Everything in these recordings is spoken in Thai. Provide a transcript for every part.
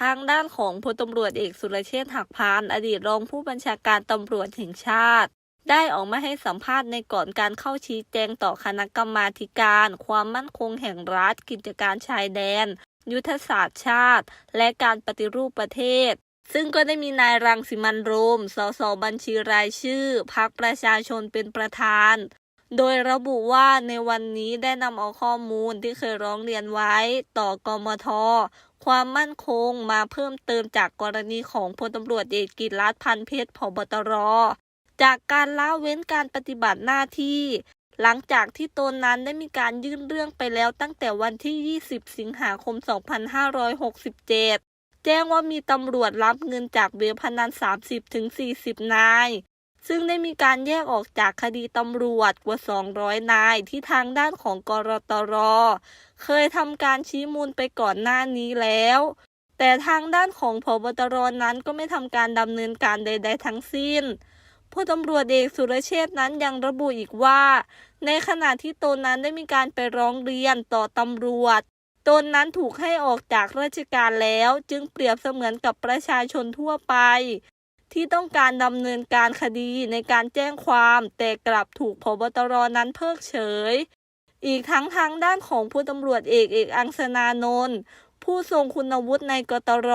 ทางด้านของพลตำรวจเอกสุรเชษฐ์หักพานอดีตรองผู้บัญชาการตำรวจแห่งชาติ ได้ออกมาให้สัมภาษณ์ในก่อนการเข้าชี้แจงต่อคณะกรรมาธิการ ความมั่นคงแห่งรัฐ กิจการชายแดน ยุทธศาสตร์ชาติ และการปฏิรูปประเทศ ซึ่งก็ได้มีนายรังสิมันโรม สสบัญชีรายชื่อ พักประชาชนเป็นประธาน โดยระบุว่าในวันนี้ได้นำเอาข้อมูลที่เคยร้องเรียนไว้ต่อกมท ความมั่นคงมาเพิ่มเติมจากกรณีของพลตำรวจเอกกิตรัตพันเพชรผบตร จากการละเว้นการปฏิบัติหน้าที่ หลังจากที่ตนนั้นได้มีการยื่นเรื่องไปแล้วตั้งแต่วันที่ 20 สิงหาคม 2567 แจ้งว่ามีตำรวจรับเงินจากเว็บพนัน 30-40 นาย ซึ่งได้มีการแยกออกจากคดีตำรวจกว่า 200 นายที่ทางด้านของกรตร เคยทำการชี้มูลไปก่อนหน้านี้แล้ว แต่ทางด้านของพบตรนั้นก็ไม่ทำการดำเนินการใด ๆ ทั้งสิ้นผู้ตำรวจเอกสุรเชษนั้นยังระบุอีกว่า ในขณะที่ตนนั้นได้มีการไปร้องเรียนต่อตำรวจ ตนนั้นถูกให้ออกจากราชการแล้ว จึงเปรียบเสมือนกับประชาชนทั่วไป ที่ต้องการดำเนินการคดีในการแจ้งความ แต่กลับถูกพบตรนั้นเพิกเฉย อีกทั้งทางด้านของผู้ตำรวจเอกเอกอังสนานนท์ผู้ทรงคุณวุฒิในกตร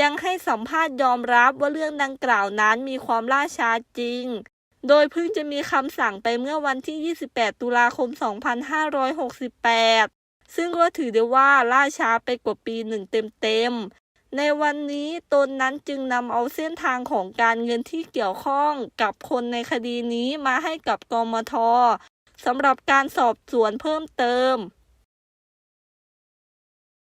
ยังให้สัมภาษณ์ยอมรับว่าเรื่องดังกล่าวนั้นมีความล่าช้าจริง โดยเพิ่งจะมีคำสั่งไปเมื่อวันที่ 28 ตุลาคม 2568 ซึ่งก็ถือได้ว่าล่าช้าไปกว่าปีหนึ่งเต็มๆ ในวันนี้ตนนั้นจึงนำเอาเส้นทางของการเงินที่เกี่ยวข้องกับคนในคดีนี้มาให้กับกมทสำหรับการสอบสวนเพิ่มเติม